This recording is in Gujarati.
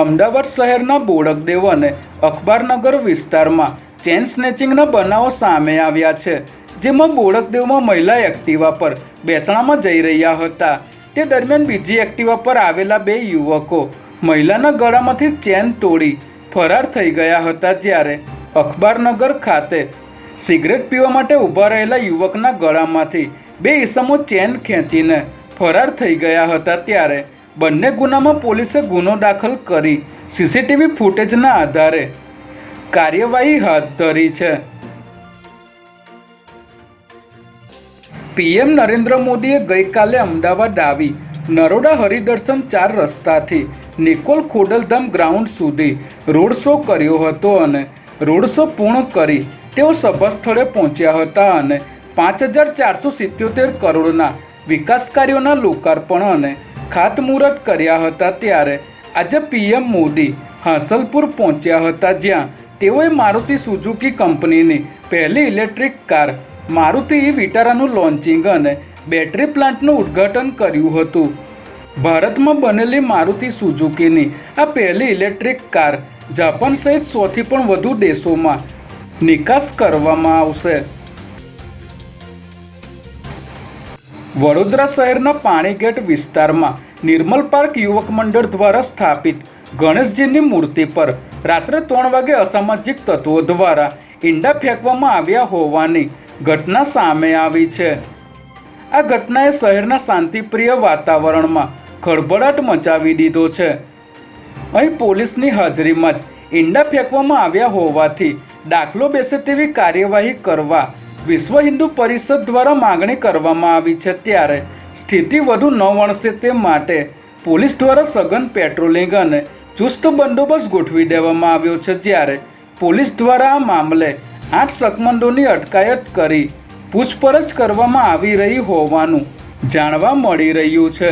અમદાવાદ શહેરના બોડકદેવ અને અખબારનગર વિસ્તારમાં ચેન સ્નેચિંગના બનાવો સામે આવ્યા છે, જેમાં બોડકદેવમાં મહિલા એક્ટિવા પર બેસણામાં જઈ રહ્યા હતા. તે દરમિયાન બીજી એક્ટિવા પર આવેલા બે યુવકો મહિલાના ગળામાંથી ચેન તોડી ફરાર થઈ ગયા હતા, જ્યારે અખબારનગર ખાતે સિગરેટ પીવા માટે ઊભા રહેલા યુવકના ગળામાંથી બે ઈસમો ચેન ખેંચીને ફરાર થઈ ગયા હતા, ત્યારે બંને ગુનામાં પોલીસે ગુનો દાખલ કરી સીસીટીવી ફૂટેજના આધારે કાર્યવાહી હાથ ધરી છે. પીએમ નરેન્દ્ર મોદીએ ગઈકાલે અમદાવાદ આવી નરોડા હરિદર્શન ચાર રસ્તાથી નિકોલ ખોડલધામ ગ્રાઉન્ડ સુધી રોડ શો કર્યો હતો અને રોડ શો પૂર્ણ કરી તેઓ સભા સ્થળે પહોંચ્યા હતા અને પાંચ હજાર ચારસો સિત્યોતેર કરોડના વિકાસ કાર્યોના લોકાર્પણ અને ખાતમુહૂર્ત કર્યા હતા ત્યારે આજે પીએમ મોદી હાંસલપુર પહોંચ્યા હતા જ્યાં તેઓએ મારુતિ સુઝુકી કંપનીની પહેલી ઇલેક્ટ્રિક કાર મારુતિ ઈ વિટારાનું લોન્ચિંગ અને બેટરી પ્લાન્ટનું ઉદ્ઘાટન કર્યું હતું. ભારતમાં બનેલી મારુતિ સુઝુકીની આ પહેલી ઇલેક્ટ્રિક કાર જાપાન સહિત સોથી પણ વધુ દેશોમાં નિકાસ કરવામાં આવશે. વડોદરા શહેરના પાણીગેટ વિસ્તારમાં નિર્મલ પાર્ક યુવક મંડળ દ્વારા સ્થાપિત ગણેશજીની મૂર્તિ પર રાત્રે ત્રણ વાગે અસામાજિક તત્વો દ્વારા ઈંડા ફેંકવામાં આવ્યા હોવાની ઘટના સામે આવી છે. આ ઘટનાએ શહેરના શાંતિપ્રિય વાતાવરણમાં ખળભળાટ મચાવી દીધો છે. અહીં પોલીસની હાજરીમાં જ ઈંડા ફેંકવામાં આવ્યા હોવાથી દાખલો બેસે તેવી કાર્યવાહી કરવા વિશ્વ હિન્દુ પરિષદ દ્વારા માગણી કરવામાં આવી છે ત્યારે સ્થિતિ વધુ ન વણશે તે માટે પોલીસ દ્વારા સઘન પેટ્રોલિંગ અને ચુસ્ત બંદોબસ્ત ગોઠવી દેવામાં આવ્યો છે જ્યારે પોલીસ દ્વારા આ મામલે આઠ શકમંદોની અટકાયત કરી પૂછપરછ કરવામાં આવી રહી હોવાનું જાણવા મળી રહ્યું છે.